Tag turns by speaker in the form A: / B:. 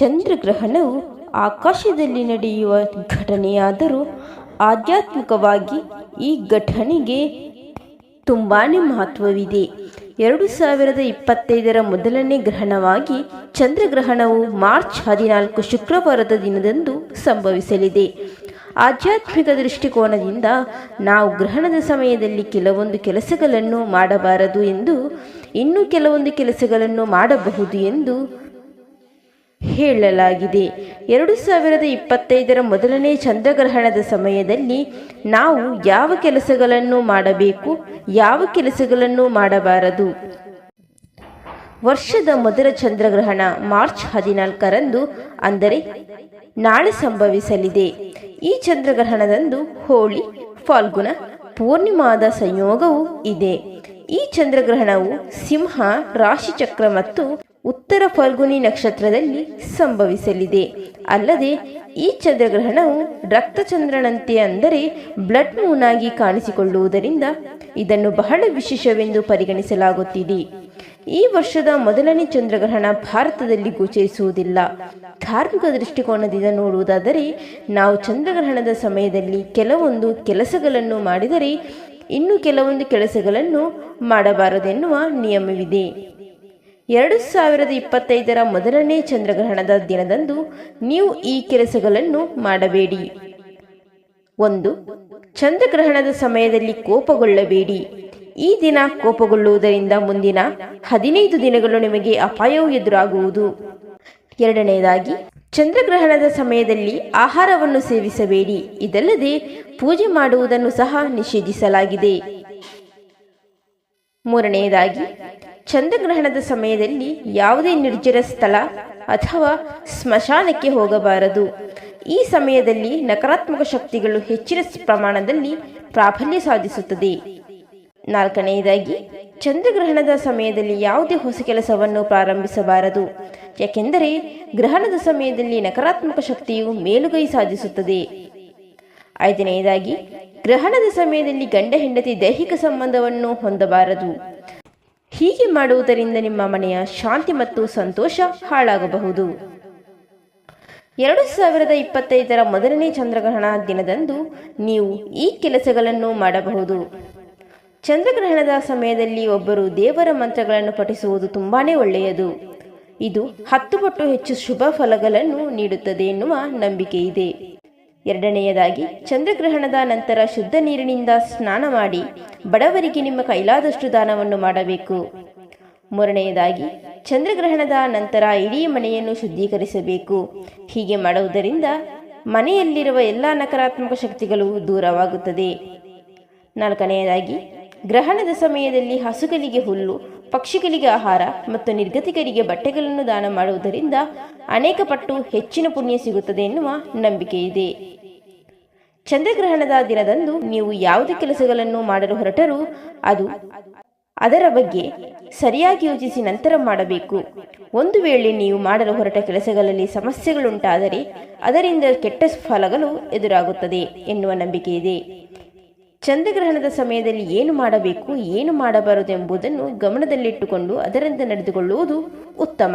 A: ಚಂದ್ರಗ್ರಹಣವು ಆಕಾಶದಲ್ಲಿ ನಡೆಯುವ ಘಟನೆಯಾದರೂ ಆಧ್ಯಾತ್ಮಿಕವಾಗಿ ಈ ಘಟನೆಗೆ ತುಂಬಾ ಮಹತ್ವವಿದೆ. ಎರಡು ಸಾವಿರದ ಇಪ್ಪತ್ತೈದರ ಮೊದಲನೇ ಗ್ರಹಣವಾಗಿ ಚಂದ್ರಗ್ರಹಣವು ಮಾರ್ಚ್ ಹದಿನಾಲ್ಕು ಶುಕ್ರವಾರದ ದಿನದಂದು ಸಂಭವಿಸಲಿದೆ. ಆಧ್ಯಾತ್ಮಿಕ ದೃಷ್ಟಿಕೋನದಿಂದ ನಾವು ಗ್ರಹಣದ ಸಮಯದಲ್ಲಿ ಕೆಲವೊಂದು ಕೆಲಸಗಳನ್ನು ಮಾಡಬಾರದು ಎಂದು, ಇನ್ನೂ ಕೆಲವೊಂದು ಕೆಲಸಗಳನ್ನು ಮಾಡಬಹುದು ಎಂದು ಹೇಳಲಾಗಿದೆ. ಎರಡು ಸಾವಿರದ ಇಪ್ಪತ್ತೈದರ ಮೊದಲನೇ ಚಂದ್ರಗ್ರಹಣದ ಸಮಯದಲ್ಲಿ ನಾವು ಯಾವ ಕೆಲಸಗಳನ್ನು ಮಾಡಬೇಕು, ಯಾವ ಕೆಲಸಗಳನ್ನು ಮಾಡಬಾರದು? ವರ್ಷದ ಮೊದಲ ಚಂದ್ರಗ್ರಹಣ ಮಾರ್ಚ್ ಹದಿನಾಲ್ಕರಂದು, ಅಂದರೆ ನಾಳೆ ಸಂಭವಿಸಲಿದೆ. ಈ ಚಂದ್ರಗ್ರಹಣದಂದು ಹೋಳಿ ಫಾಲ್ಗುಣ ಪೂರ್ಣಿಮಾದ ಸಂಯೋಗವೂ ಇದೆ. ಈ ಚಂದ್ರಗ್ರಹಣವು ಸಿಂಹ, ರಾಶಿಚಕ್ರ ಮತ್ತು ಉತ್ತರ ಫಲ್ಗುನಿ ನಕ್ಷತ್ರದಲ್ಲಿ ಸಂಭವಿಸಲಿದೆ. ಅಲ್ಲದೆ, ಈ ಚಂದ್ರಗ್ರಹಣವು ರಕ್ತಚಂದ್ರನಂತೆ ಅಂದರೆ ಬ್ಲಡ್ ಮೂನ್ ಆಗಿ ಕಾಣಿಸಿಕೊಳ್ಳುವುದರಿಂದ ಇದನ್ನು ಬಹಳ ವಿಶೇಷವೆಂದು ಪರಿಗಣಿಸಲಾಗುತ್ತಿದೆ. ಈ ವರ್ಷದ ಮೊದಲನೇ ಚಂದ್ರಗ್ರಹಣ ಭಾರತದಲ್ಲಿ ಗೋಚರಿಸುವುದಿಲ್ಲ. ಧಾರ್ಮಿಕ ದೃಷ್ಟಿಕೋನದಿಂದ ನೋಡುವುದಾದರೆ, ನಾವು ಚಂದ್ರಗ್ರಹಣದ ಸಮಯದಲ್ಲಿ ಕೆಲವೊಂದು ಕೆಲಸಗಳನ್ನು ಮಾಡಿದರೆ, ಇನ್ನು ಕೆಲವೊಂದು ಕೆಲಸಗಳನ್ನು ಮಾಡಬಾರದೆನ್ನುವ ನಿಯಮವಿದೆ. ಎರಡು ಸಾವಿರದ ಇಪ್ಪತ್ತೈದರ ಮೊದಲನೇ ಚಂದ್ರಗ್ರಹಣದ ದಿನದಂದು ನೀವು ಈ ಕೆಲಸಗಳನ್ನು ಮಾಡಬೇಡಿ. ಒಂದು, ಚಂದ್ರಗ್ರಹಣದ ಸಮಯದಲ್ಲಿ ಕೋಪಗೊಳ್ಳಬೇಡಿ. ಈ ದಿನ ಕೋಪಗೊಳ್ಳುವುದರಿಂದ ಮುಂದಿನ ಹದಿನೈದು ದಿನಗಳು ನಿಮಗೆ ಅಪಾಯವು ಎದುರಾಗುವುದು. ಎರಡನೆಯದಾಗಿ ಚಂದ್ರಗ್ರಹಣದ ಸಮಯದಲ್ಲಿ ಆಹಾರವನ್ನು ಸೇವಿಸಬೇಡಿ. ಇದಲ್ಲದೆ ಪೂಜೆ ಮಾಡುವುದನ್ನು ಸಹ ನಿಷೇಧಿಸಲಾಗಿದೆ. ಮೂರನೆಯದಾಗಿ ಚಂದ್ರಗ್ರಹಣದ ಸಮಯದಲ್ಲಿ ಯಾವುದೇ ನಿರ್ಜರ ಸ್ಥಳ ಅಥವಾ ಸ್ಮಶಾನಕ್ಕೆ ಹೋಗಬಾರದು. ಈ ಸಮಯದಲ್ಲಿ ನಕಾರಾತ್ಮಕ ಶಕ್ತಿಗಳು ಹೆಚ್ಚಿನ ಪ್ರಮಾಣದಲ್ಲಿ ಪ್ರಾಬಲ್ಯ ಸಾಧಿಸುತ್ತದೆ. ನಾಲ್ಕನೆಯದಾಗಿ, ಚಂದ್ರಗ್ರಹಣದ ಸಮಯದಲ್ಲಿ ಯಾವುದೇ ಹೊಸ ಕೆಲಸವನ್ನು ಪ್ರಾರಂಭಿಸಬಾರದು. ಯಾಕೆಂದರೆ, ಗ್ರಹಣದ ಸಮಯದಲ್ಲಿ ನಕಾರಾತ್ಮಕ ಶಕ್ತಿಯು ಮೇಲುಗೈ ಸಾಧಿಸುತ್ತದೆ. ಐದನೆಯದಾಗಿ, ಗ್ರಹಣದ ಸಮಯದಲ್ಲಿ ಗಂಡ ಹೆಂಡತಿ ದೈಹಿಕ ಸಂಬಂಧವನ್ನು ಹೊಂದಬಾರದು. ಹೀಗೆ ಮಾಡುವುದರಿಂದ ನಿಮ್ಮ ಮನೆಯ ಶಾಂತಿ ಮತ್ತು ಸಂತೋಷ ಹಾಳಾಗಬಹುದು. ಎರಡು ಸಾವಿರದ ಇಪ್ಪತ್ತೈದರ ಮೊದಲನೇ ಚಂದ್ರಗ್ರಹಣ ದಿನದಂದು ನೀವು ಈ ಕೆಲಸಗಳನ್ನು ಮಾಡಬಹುದು. ಚಂದ್ರಗ್ರಹಣದ ಸಮಯದಲ್ಲಿ ಒಬ್ಬರು ದೇವರ ಮಂತ್ರಗಳನ್ನು ಪಠಿಸುವುದು ತುಂಬಾ ಒಳ್ಳೆಯದು. ಇದು ಹತ್ತು ಪಟ್ಟು ಹೆಚ್ಚು ಶುಭ ಫಲಗಳನ್ನು ನೀಡುತ್ತದೆ ಎನ್ನುವ ನಂಬಿಕೆ ಇದೆ ಎರಡನೆಯದಾಗಿ, ಚಂದ್ರಗ್ರಹಣದ ನಂತರ ಶುದ್ಧ ನೀರಿನಿಂದ ಸ್ನಾನ ಮಾಡಿ, ಬಡವರಿಗೆ ನಿಮ್ಮ ಕೈಲಾದಷ್ಟು ದಾನವನ್ನು ಮಾಡಬೇಕು. ಮೂರನೆಯದಾಗಿ, ಚಂದ್ರಗ್ರಹಣದ ನಂತರ ಇಡೀ ಮನೆಯನ್ನು ಶುದ್ಧೀಕರಿಸಬೇಕು. ಹೀಗೆ ಮಾಡುವುದರಿಂದ ಮನೆಯಲ್ಲಿರುವ ಎಲ್ಲ ನಕಾರಾತ್ಮಕ ಶಕ್ತಿಗಳು ದೂರವಾಗುತ್ತದೆ. ನಾಲ್ಕನೆಯದಾಗಿ, ಗ್ರಹಣದ ಸಮಯದಲ್ಲಿ ಹಸುಗಳಿಗೆ ಹುಲ್ಲು ಪಕ್ಷಿಗಳಿಗೆ ಆಹಾರ ಮತ್ತು ನಿರ್ಗತಿಕರಿಗೆ ಬಟ್ಟೆಗಳನ್ನು ದಾನ ಮಾಡುವುದರಿಂದ ಅನೇಕ ಪಟ್ಟು ಹೆಚ್ಚಿನ ಪುಣ್ಯ ಸಿಗುತ್ತದೆ ಎನ್ನುವ ನಂಬಿಕೆ ಇದೆ ಚಂದ್ರಗ್ರಹಣದ ದಿನದಂದು ನೀವು ಯಾವುದೇ ಕೆಲಸಗಳನ್ನು ಮಾಡಲು ಹೊರಟರೂ ಅದು ಅದರ ಬಗ್ಗೆ ಸರಿಯಾಗಿ ಯೋಚಿಸಿ ನಂತರ ಮಾಡಬೇಕು. ಒಂದು ವೇಳೆ ನೀವು ಮಾಡಲು ಹೊರಟ ಕೆಲಸಗಳಲ್ಲಿ ಸಮಸ್ಯೆಗಳುಂಟಾದರೆ ಅದರಿಂದ ಕೆಟ್ಟ ಫಲಗಳು ಎದುರಾಗುತ್ತದೆ ಎನ್ನುವ ನಂಬಿಕೆ ಇದೆ ಚಂದ್ರಗ್ರಹಣದ ಸಮಯದಲ್ಲಿ ಏನು ಮಾಡಬೇಕು ಏನು ಮಾಡಬಾರದು ಎಂಬುದನ್ನು ಗಮನದಲ್ಲಿಟ್ಟುಕೊಂಡು ಅದರಂತೆ ನಡೆದುಕೊಳ್ಳುವುದು ಉತ್ತಮ.